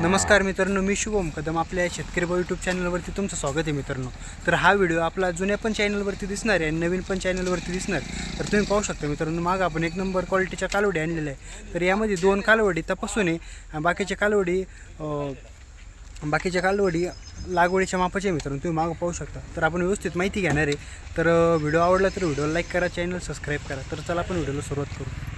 नमस्कार मित्रांनो मी शुभम कदम आपल्या शेतकरी भाऊ यूट्यूब चॅनलवरती तुमचं स्वागत आहे मित्रांनो. तर हा व्हिडिओ आपला जुन्या पण चॅनलवरती दिसणार आहे आणि नवीन पण चॅनलवरती दिसणार तर तुम्ही पाहू शकता मित्रांनो मागं आपण एक नंबर क्वालिटीच्या कालवडी आणलेल्या आहे. तर यामध्ये दोन कालवडी तपासून आहे. आणि बाकीच्या कालवडी बाकीच्या कालवडी लागवडीच्या मापाचे मित्रांनो तुम्ही मागं पाहू शकता. तर आपण व्यवस्थित माहिती घेणार आहे. तर व्हिडिओ आवडला तर व्हिडिओला लाईक करा चॅनल सबस्क्राईब करा. तर चला आपण व्हिडिओला सुरुवात करू.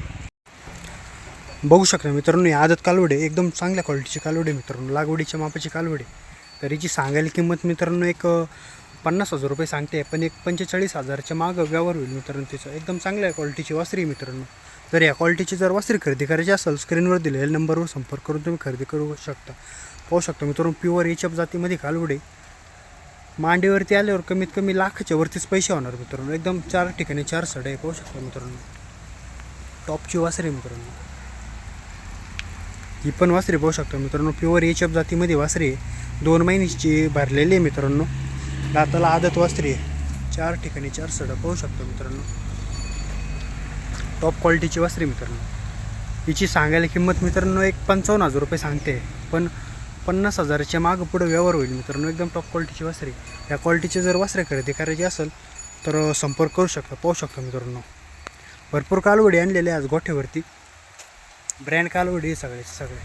बघू शकता मित्रांनो या आदत कालवडे एकदम चांगल्या क्वालिटीची कालवडे मित्रांनो लागवडीच्या मापाची कालवडे. तर हिची सांगायला किंमत मित्रांनो एक पन्नास हजार रुपये सांगते पण एक पंचेचाळीस हजारच्या मागं व्यवहार होईल मित्रांनो तिचं. एकदम चांगल्या क्वालिटीची वासरी आहे मित्रांनो. तर या क्वालिटीची जर वासरी खरेदी करायची असेल स्क्रीनवर दिलेल्या नंबरवर संपर्क करून तुम्ही खरेदी करू शकता. पाहू शकता मित्रांनो प्युअर एचअप जातीमध्ये कालवडे. मांडीवरती आल्यावर कमीत कमी लाखाच्या वरतीच पैसे होणार मित्रांनो. एकदम चार ठिकाणी चार सडे पाहू शकता मित्रांनो. टॉपची वासरी आहे मित्रांनो. ही पण वासरी पाहू शकता मित्रांनो. प्युअर एचअप जातीमध्ये वासरे दोन महिन्याची भरलेली आहे मित्रांनो. दाताला आदत वासरी आहे. चार ठिकाणी चार सडा पाहू शकतो मित्रांनो. टॉप क्वालिटीची वासरी मित्रांनो. हिची सांगायला किंमत मित्रांनो एक पंचावन्न हजार रुपये सांगते. पण पन्नास हजाराच्या मागं पुढं व्यवहार होईल मित्रांनो. एकदम टॉप क्वालिटीची वासरी या क्वालिटीचे जर वासरे खरेदी करायची असेल तर संपर्क करू शकता पाहू शकता मित्रांनो. भरपूर कालवडी आणलेले आज गोठ्यावरती. ब्रँड कालवडी आहे सगळ्याचे सगळे.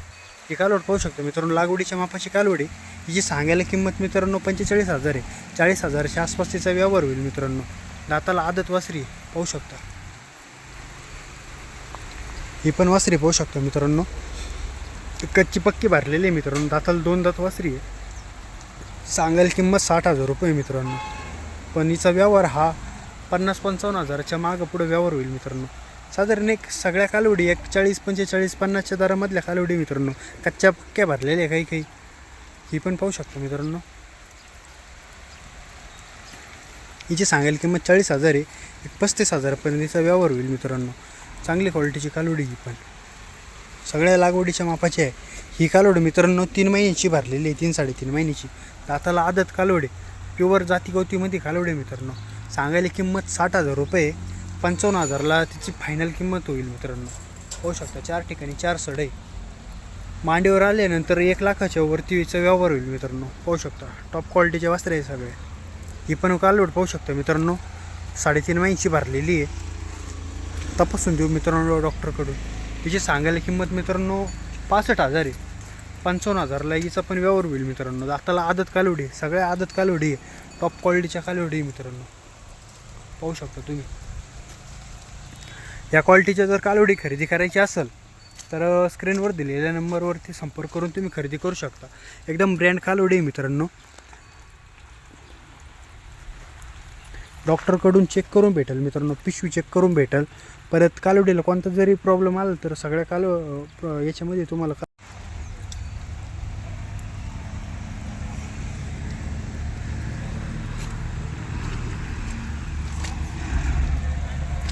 ही कालवड पाहू शकतो मित्रांनो लागवडीच्या मापाची कालवडी हिची सांगायला किंमत मित्रांनो पंचेचाळीस हजार आहे. चाळीस हजारच्या आसपास तिचा व्यवहार होईल मित्रांनो. दाताला आदत वासरी पाहू शकता. ही पण वासरी पाहू शकतो मित्रांनो. कच्ची पक्की भरलेली आहे मित्रांनो दाताला दोन दात वासरी आहे. सांगायला किंमत साठ हजार रुपये मित्रांनो. पण हिचा व्यवहार हा पन्नास पंचावन्न हजाराच्या मागं पुढे व्यवहार होईल मित्रांनो. साधारण एक सगळ्या कालवडी एक चाळीस पंचेचाळीस पन्नासच्या दरामधल्या कालवडी मित्रांनो. कच्च्या पक्क्या भरलेल्या काही काही. ही पण पाहू शकतो मित्रांनो. हिची सांगायला किंमत चाळीस हजार आहे. एक पस्तीस हजारापर्यंत हिचा व्यवहार होईल मित्रांनो. चांगली क्वालिटीची कालवडी ही पण. सगळ्या लागवडीच्या मापाची आहे. ही कालवड मित्रांनो तीन महिन्याची भरलेली आहे तीन साडेतीन महिन्याची. दाताला आदत कालवडे प्युअर जाती गवतीमध्ये कालवडे मित्रांनो. सांगायला किंमत साठ हजार रुपये पंचावन्न हजारला तिची फायनल किंमत होईल मित्रांनो. पाहू शकता. चार ठिकाणी चार सडे. मांडीवर आल्यानंतर एक लाखाच्या वरतीचा व्यवहार होईल मित्रांनो. पाहू शकता. टॉप क्वालिटीचे वस्त्र आहे सगळे. ही पण कालवड पाहू शकता मित्रांनो. साडेतीन महिन्याची भरलेली आहे. तपासून देऊ मित्रांनो डॉक्टरकडून तिची सांगायला किंमत मित्रांनो पासष्ट हजार आहे. पंचावन्न हजारला हिचा पण व्यवहार होईल मित्रांनो. आताला आदत कालवडी आहे. सगळ्या आदत कालवडी आहे. टॉप क्वालिटीच्या कालवडी आहे मित्रांनो. पाहू शकता तुम्ही. या क्वालिटीच्या जर कालवडी खरेदी करायची असेल तर स्क्रीनवर दिलेल्या नंबरवरती संपर्क करून तुम्ही खरेदी करू शकता. एकदम ब्रँड कालवडी आहे मित्रांनो. डॉक्टरकडून चेक करून भेटेल मित्रांनो पिशवी चेक करून भेटेल. परत कालवडीला कोणता जरी प्रॉब्लेम आला तर सगळ्या काल प्र- याच्यामध्ये तुम्हाला